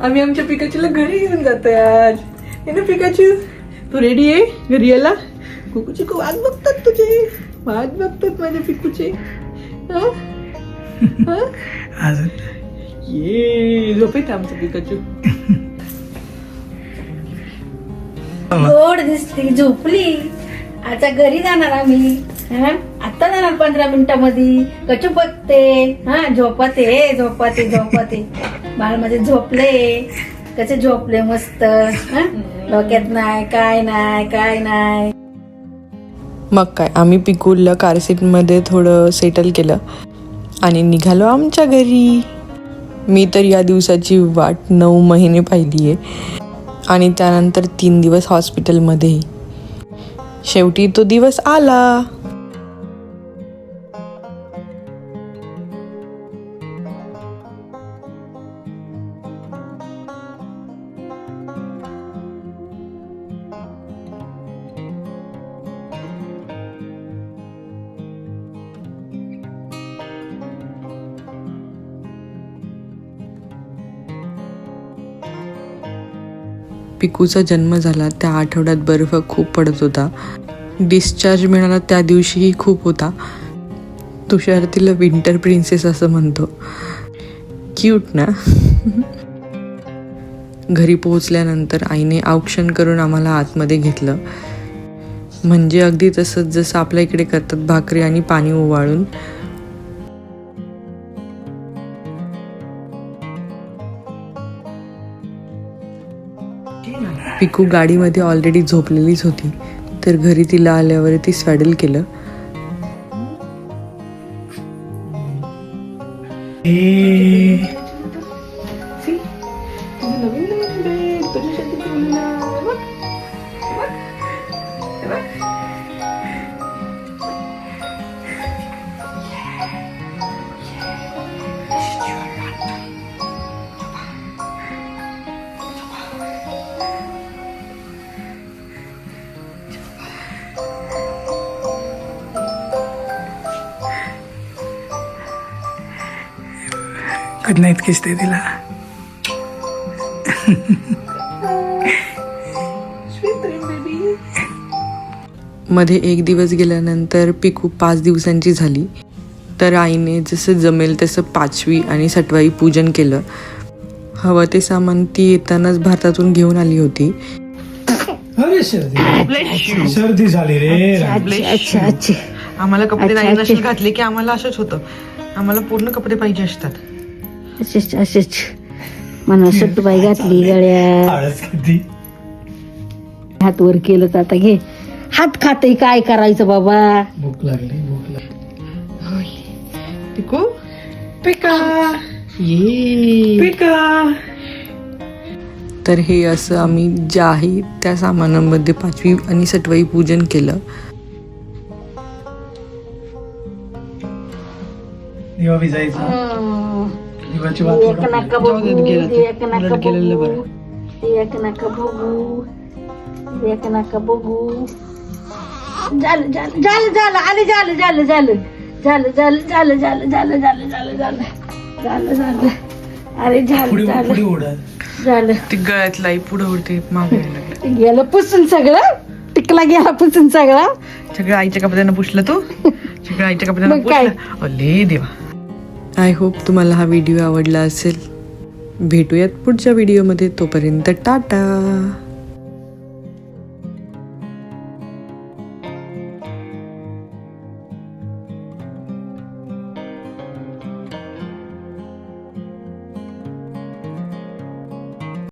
आम्ही आमच्या पिकाचूला घरी घेऊन जातोय आज. हे ना पिकाचू? तू रेडी आहे? घरी यायला? कुकूची खूप वाट बघतात तुझे. वाट बघतात माझ्या पिकूचे. हा? हा? अजून? ये झोपेत आमचं पिकाचू. गोड दिसते झोपली. आता घरी जाणार आम्ही. हा? आता जाणार पंधरा मिनिटामध्ये. कचू बघते हा झोपते झोपते झोपते. बाळमध्ये झोपले कसे झोपले मस्त. डोक्यात नाही काय नाही काय नाही. मग काय आम्ही पिकूलला कार सीटमध्ये थोडं सेटल केलं आणि निघालो आमच्या घरी. मी तर या दिवसाची वाट नऊ महिने पाहिली आहे आणि त्यानंतर तीन दिवस हॉस्पिटलमध्ये शेवटी तो दिवस आला. पिकूचा जन्म झाला त्या आठवड्यात बर्फ खूप पडत होता. डिस्चार्ज मिळाला त्या दिवशीही खूप होता. तुषार तिला विंटर प्रिन्सेस असं म्हणतो. क्यूट ना? घरी पोहोचल्यानंतर आईने औक्षण करून आम्हाला आतमध्ये घेतलं. म्हणजे अगदी तसंच जसं आपल्या इकडे करतात भाकरी आणि पाणी ओवाळून. पिकू गाडीमध्ये ऑलरेडी झोपलेलीच होती. तर घरी तिला आल्यावर ती स्वॅडल केलं. ए गुड नाईट किस दे तिला. मध्ये एक दिवस गेल्यानंतर पिकू पाच दिवसांची झाली. तर आईने जसं जमेल तसं पाचवी आणि सटवाई पूजन केलं. हवं ते सामान ती येतानाच भारतातून घेऊन आली होती. अरे सर्दी. सर्दी झाली रे अच्छा अच्छा आम्हाला कपडे नाही नसेल घातले की आम्हाला असंच होतं. आम्हाला पूर्ण कपडे पाहिजे असतात. असेच असेच मला सट्टूबाई घातली किती हात वर केलं तर आता घे. हात खाते काय करायचं बाबा? भूक लागली भूक लागली. पिकू पिका. ये. पिका. तर हे असं आम्ही जे आहे त्या सामानामध्ये पाचवी आणि सटवाई पूजन केलं. दिवा भिजायचा. दिवाची वात एक नका बघू. एक नका बघू एक नका बघू एक नका बघू झालं झालं झालं झालं आले झालं झालं झालं झालं झालं झालं झालं झालं झालं झालं झालं झालं झालं अरे झालं पुढे झालं ती गळ्यातलाई पुढं उडते मागे. गेलं पुसून सगळं टिकला गेला पुसून सगळा सगळं आईच्या कपड्यांना पुसलं तू सगळं आईच्या कपड्यांना? पुसलं अले देवा आय होप तुम्हाला हा व्हिडिओ आवडला असेल. भेटूयात पुढच्या व्हिडिओमध्ये तोपर्यंत टाटा!